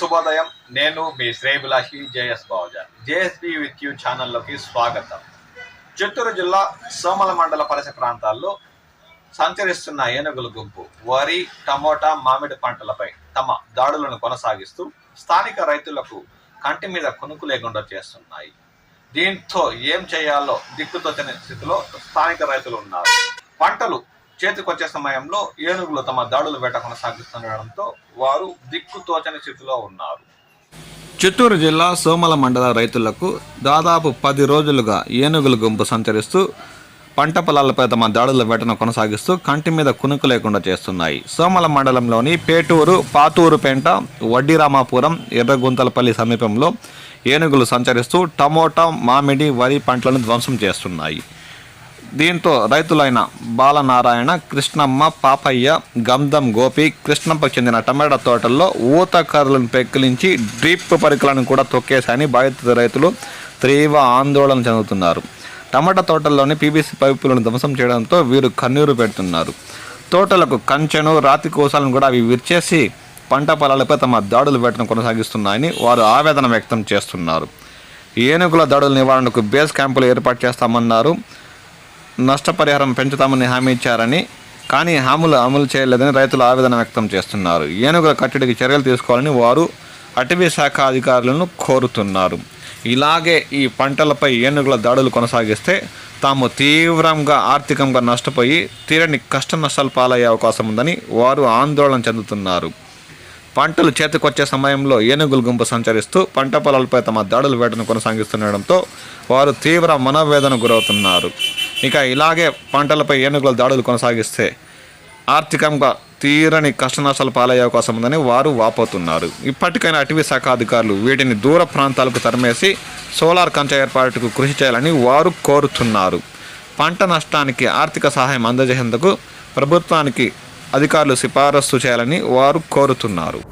శుభోదయం. నేను మీ శ్రేయభిలాషి JS Bavajan JSB with you ఛానల్లోకి స్వాగతం. చిత్తూరు జిల్లా సోమల మండల పరిసర ప్రాంతాల్లో సంచరిస్తున్న ఏనుగుల గుంపు వరి టమోటా మామిడి పంటలపై తమ దాడులను కొనసాగిస్తూ స్థానిక రైతులకు కంటి మీద కునుకు లేకుండా చేస్తున్నాయి. దీంతో ఏం చేయాలో దిక్కుతోచని స్థితిలో స్థానిక రైతులు ఉన్నారు. పంటలు చేతికొచ్చే సమయంలో ఏనుగులు తమ దాడులు వేట కొనసాగిస్తుండడంతో వారు దిక్కుతోచని స్థితిలో ఉన్నారు. చిత్తూరు జిల్లా సోమల మండల రైతులకు దాదాపు పది రోజులుగా ఏనుగుల గుంపు సంచరిస్తూ పంట పొలాలపై తమ దాడుల వేటను కొనసాగిస్తూ కంటి మీద కునుకు లేకుండా చేస్తున్నాయి. సోమల మండలంలోని పేటూరు పాతూరుపేంట వడ్డీరామాపురం ఎర్రగుంతలపల్లి సమీపంలో ఏనుగులు సంచరిస్తూ టమోటా మామిడి వరి పంటలను ధ్వంసం చేస్తున్నాయి. దీంతో రైతులైన బాలనారాయణ కృష్ణమ్మ పాపయ్య గంధం గోపి కృష్ణంపకు చెందిన టమాటా తోటల్లో ఊత కర్రలను పెక్కిలించి డ్రిప్ పరికలను కూడా తొక్కేశాయని బాధిత రైతులు తీవ్ర ఆందోళన చెందుతున్నారు. టమాటా తోటల్లోని పీబీసీ పైపులను ధ్వంసం చేయడంతో వీరు కన్నీరు పెడుతున్నారు. తోటలకు కంచెను రాతి కోసాలను కూడా అవి విరిచేసి పంట పొలాలపై తమ దాడులు పెట్టడం కొనసాగిస్తున్నాయని వారు ఆవేదన వ్యక్తం చేస్తున్నారు. ఏనుగుల దాడుల నివారణకు బేస్ క్యాంపులు ఏర్పాటు చేస్తామన్నారు. నష్టపరిహారం పెంచుతామని హామీ ఇచ్చారని కానీ హామీలు అమలు చేయలేదని రైతులు ఆవేదన వ్యక్తం చేస్తున్నారు. ఏనుగుల కట్టడికి చర్యలు తీసుకోవాలని వారు అటవీ శాఖ అధికారులను కోరుతున్నారు. ఇలాగే ఈ పంటలపై ఏనుగుల దాడులు కొనసాగిస్తే తాము తీవ్రంగా ఆర్థికంగా నష్టపోయి తీరని కష్ట నష్టాలు పాలయ్యే అవకాశం ఉందని వారు ఆందోళన చెందుతున్నారు. పంటలు చేతికొచ్చే సమయంలో ఏనుగుల గుంపు సంచరిస్తూ పంట పొలాలపై తమ దాడులు వేటను కొనసాగిస్తుండడంతో వారు తీవ్ర మనోవేదన గురవుతున్నారు. ఇక ఇలాగే పంటలపై ఏనుగుల దాడులు కొనసాగిస్తే ఆర్థికంగా తీరని కష్ట నష్టాలు పాలయ్యే అవకాశం ఉందని వారు వాపోతున్నారు. ఇప్పటికైనా అటవీ శాఖ అధికారులు వీటిని దూర ప్రాంతాలకు తరిమేసి సోలార్ కంచె ఏర్పాటుకు కృషి చేయాలని వారు కోరుతున్నారు. పంట నష్టానికి ఆర్థిక సహాయం అందజేసేందుకు ప్రభుత్వానికి అధికారులు సిఫారసు చేయాలని వారు కోరుతున్నారు.